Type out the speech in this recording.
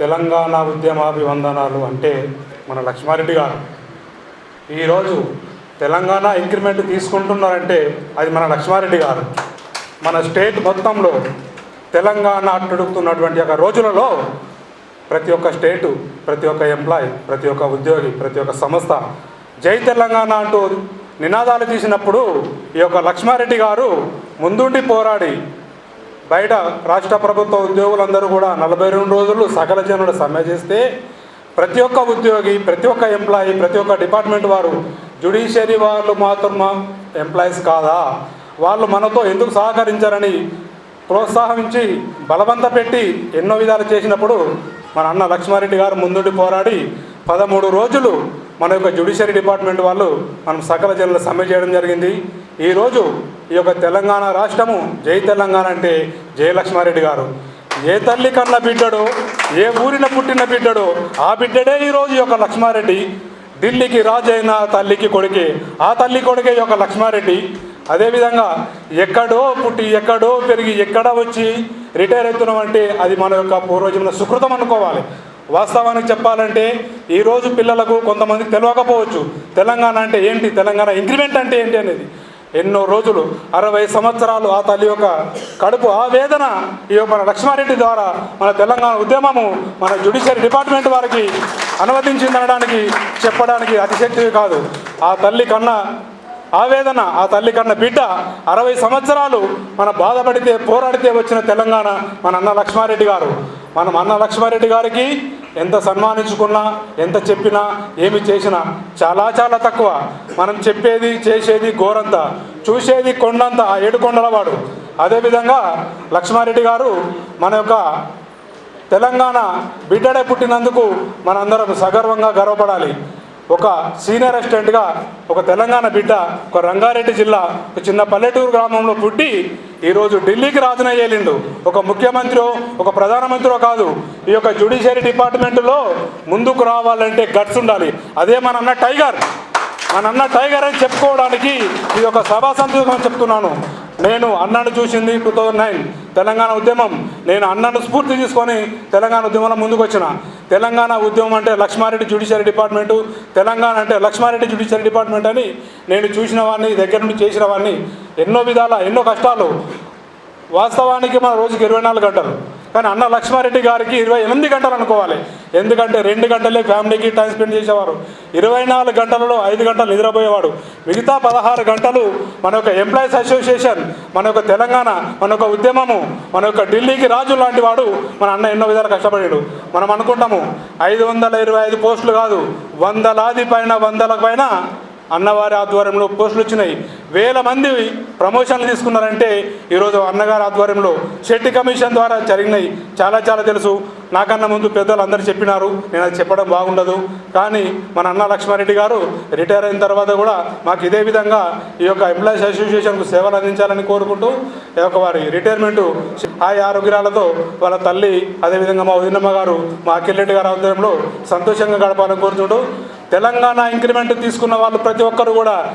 తెలంగాణ ఉద్యమాభివందనాలు అంటే మన లక్ష్మారెడ్డి గారు. ఈరోజు తెలంగాణ ఇంక్రిమెంట్ తీసుకుంటున్నారంటే అది మన లక్ష్మారెడ్డి గారు. మన స్టేట్ మొత్తంలో తెలంగాణ అట్టుడుకుతున్నటువంటి ఒక రోజులలో ప్రతి ఒక్క స్టేటు ప్రతి ఒక్క ఎంప్లాయ్ ప్రతి ఒక్క ఉద్యోగి ప్రతి ఒక్క సంస్థ జై తెలంగాణ అంటూ నినాదాలు తీసినప్పుడు ఈ యొక్క లక్ష్మారెడ్డి గారు ముందుండి పోరాడి బయట రాష్ట్ర ప్రభుత్వ ఉద్యోగులందరూ కూడా నలభై రెండు రోజులు సకల జనులు సమ్మె చేస్తే ప్రతి ఒక్క ఉద్యోగి ప్రతి ఒక్క ఎంప్లాయీ ప్రతి ఒక్క డిపార్ట్మెంట్ వారు జుడిషియరీ వాళ్ళు మాత్రం ఎంప్లాయీస్ కాదా? వాళ్ళు మనతో ఎందుకు సహకరించారని ప్రోత్సాహించి బలవంత పెట్టి ఎన్నో విధాలు చేసినప్పుడు మన అన్న లక్ష్మారెడ్డి గారు ముందుండి పోరాడి పదమూడు రోజులు మన యొక్క జ్యుడిషియరీ డిపార్ట్మెంట్ వాళ్ళు మనం సకల జనులు సమ్మె చేయడం జరిగింది. ఈరోజు ఈ యొక్క తెలంగాణ రాష్ట్రము జై తెలంగాణ అంటే జయలక్ష్మారెడ్డి గారు. ఏ తల్లి కన్న బిడ్డడో ఏ ఊరిన పుట్టిన బిడ్డడో ఆ బిడ్డడే ఈరోజు ఈ యొక్క లక్ష్మారెడ్డి. ఢిల్లీకి రాజు అయిన తల్లికి కొడుకే ఆ తల్లి కొడుకే యొక్క లక్ష్మారెడ్డి. అదేవిధంగా ఎక్కడో పుట్టి ఎక్కడో పెరిగి ఎక్కడ వచ్చి రిటైర్ అవుతున్నాం అంటే అది మన యొక్క పూర్వజన్మ సుకృతం అనుకోవాలి. వాస్తవానికి చెప్పాలంటే ఈరోజు పిల్లలకు కొంతమందికి తెలియకపోవచ్చు తెలంగాణ అంటే ఏంటి? తెలంగాణ ఇంక్రిమెంట్ అంటే ఏంటి అనేది. ఎన్నో రోజులు అరవై సంవత్సరాలు ఆ తల్లి యొక్క కడుపు ఆవేదన ఈ యొక్క మన లక్ష్మారెడ్డి ద్వారా మన తెలంగాణ ఉద్యమము మన జ్యుడిషియరీ డిపార్ట్మెంట్ వారికి అనువదించిందనడానికి చెప్పడానికి అతిశక్తివి కాదు. ఆ తల్లి కన్నా ఆవేదన ఆ తల్లి కన్న బిడ్డ అరవై సంవత్సరాలు మన బాధపడితే పోరాడితే వచ్చిన తెలంగాణ మన అన్న లక్ష్మారెడ్డి గారు. మనం అన్న లక్ష్మారెడ్డి గారికి ఎంత సన్మానించుకున్నా ఎంత చెప్పినా ఏమి చేసినా. చాలా చాలా తక్కువ. మనం చెప్పేది చేసేది గోరంత. చూసేది కొండంత ఆ ఏడు కొండలవాడు అదేవిధంగా లక్ష్మారెడ్డి గారు మన యొక్క తెలంగాణ బిడ్డడే పుట్టినందుకు మనందరం సగర్వంగా గర్వపడాలి. ఒక సీనియర్ అసిస్టెంట్గా ఒక తెలంగాణ బిడ్డ ఒక రంగారెడ్డి జిల్లా ఒక చిన్న పల్లెటూరు గ్రామంలో పుట్టి ఈరోజు ఢిల్లీకి రాజునయ్యేలిండు ఒక ముఖ్యమంత్రి ఒక ప్రధానమంత్రి కాదు ఈ యొక్క జ్యుడిషియరీ డిపార్ట్మెంట్లో ముందుకు రావాలంటే గట్స్ ఉండాలి. అదే మన అన్న టైగర్ మన అన్న టైగర్ అని చెప్పుకోవడానికి ఇది ఒక సభా సంతోషం చెప్తున్నాను. నేను అన్నను చూసింది టూ థౌజండ్ నైన్. తెలంగాణ ఉద్యమం. నేను అన్నను స్ఫూర్తి తీసుకొని తెలంగాణ ఉద్యమంలో ముందుకు వచ్చిన తెలంగాణ ఉద్యమం అంటే లక్ష్మారెడ్డి జ్యుడిషియరీ డిపార్ట్మెంటు తెలంగాణ అంటే లక్ష్మారెడ్డి జ్యుడిషియరీ డిపార్ట్మెంట్ అని నేను చూసిన వాడిని దగ్గర నుండి చేసిన వాడిని ఎన్నో విధాల ఎన్నో కష్టాలు వాస్తవానికి మన రోజుకి ఇరవై నాలుగు గంటలు. కానీ అన్న లక్ష్మారెడ్డి గారికి ఇరవై ఎనిమిది గంటలు అనుకోవాలి. ఎందుకంటే రెండు గంటలే ఫ్యామిలీకి టైం స్పెండ్ చేసేవారు. ఇరవై నాలుగు గంటలలో ఐదు గంటలు నిద్రపోయేవాడు. మిగతా పదహారు గంటలు మన యొక్క ఎంప్లాయీస్ అసోసియేషన్ మన యొక్క తెలంగాణ మన యొక్క ఉద్యమము మన యొక్క ఢిల్లీకి రాజు లాంటి వాడు మన అన్న ఎన్నో విధాలు కష్టపడాడు. మనం అనుకుంటాము ఐదు వందల ఇరవై ఐదు పోస్టులు కాదు వందలాది పైన వందల పైన అన్నవారి ఆధ్వర్యంలో పోస్టులు వచ్చినాయి. వేల మంది ప్రమోషన్లు తీసుకున్నారంటే ఈరోజు అన్నగారి ఆధ్వర్యంలో శెట్టి కమిషన్ ద్వారా జరిగినాయి. చాలా చాలా తెలుసు. నాకన్నా ముందు పెద్దలు అందరూ చెప్పినారు. నేను అది చెప్పడం బాగుండదు. కానీ మన అన్న లక్ష్మారెడ్డి గారు రిటైర్ అయిన తర్వాత కూడా మాకు ఇదే విధంగా ఈ యొక్క ఎంప్లాయీస్ అసోసియేషన్కు సేవలు అందించాలని కోరుకుంటూ ఈ యొక్క వారి రిటైర్మెంటు హాయి ఆరోగ్యాలతో వాళ్ళ తల్లి అదేవిధంగా మా వదినమ్మ గారు మా అఖిలరెడ్డి గారి ఆధ్వర్యంలో సంతోషంగా గడపాలని కోరుతుంటూ తెలంగాణ ఇంక్రిమెంట్ తీసుకున్న వాళ్ళు ప్రతి ఒక్కరు కూడా